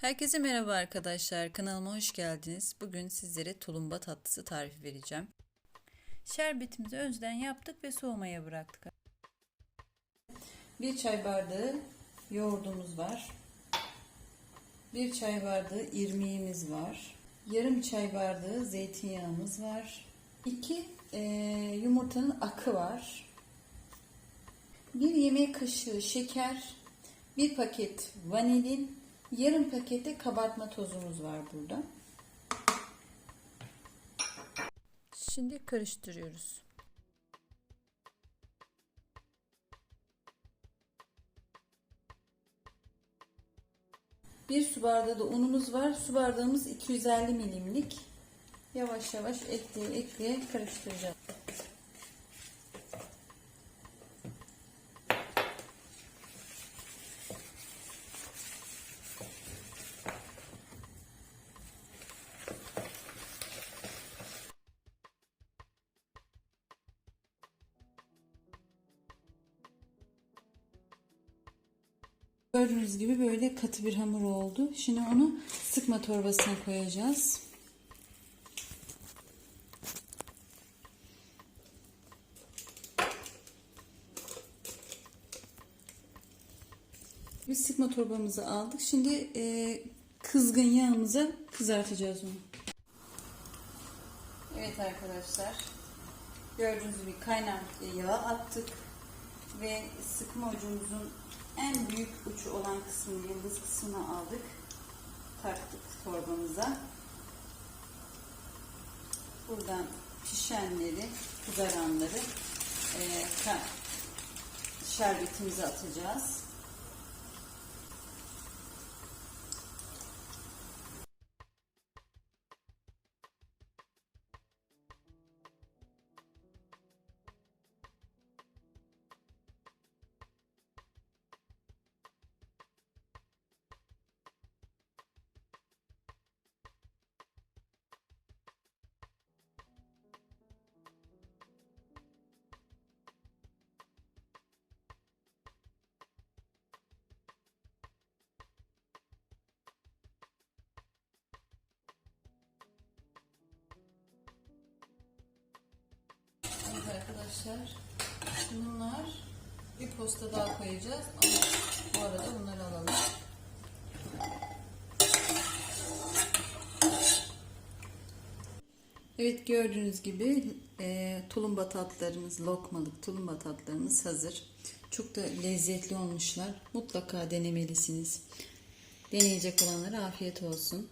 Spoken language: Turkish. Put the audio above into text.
Herkese merhaba arkadaşlar. Kanalıma hoş geldiniz. Bugün sizlere tulumba tatlısı tarifi vereceğim. Şerbetimizi önceden yaptık ve soğumaya bıraktık. Bir çay bardağı yoğurdumuz var. Bir çay bardağı irmiğimiz var. Yarım çay bardağı zeytinyağımız var. İki e, yumurtanın akı var. Bir yemek kaşığı şeker, bir paket vanilin, yarım pakette kabartma tozumuz var burada. Şimdi karıştırıyoruz. Bir su bardağı da unumuz var. Su bardağımız 250 milimlik. Yavaş yavaş ekleye ekleye karıştıracağız. Gördüğünüz gibi böyle katı bir hamur oldu. Şimdi onu sıkma torbasına koyacağız. Biz sıkma torbamızı aldık. Şimdi e, kızgın yağımıza kızartacağız onu. Evet arkadaşlar. Gördüğünüz gibi kaynar yağı attık ve sıkma ucumuzun en büyük ucu olan kısmını, yıldız kısmını aldık. Taktık torbamıza. Buradan pişenleri, kızaranları e, şerbetimize atacağız. Arkadaşlar. Bunlar bir posta daha koyacağız. Ama bu arada bunları alalım. Evet gördüğünüz gibi e, tulumba tatlarımız, lokmalık tulumba tatlarımız hazır. Çok da lezzetli olmuşlar. Mutlaka denemelisiniz. Deneyecek olanlara afiyet olsun.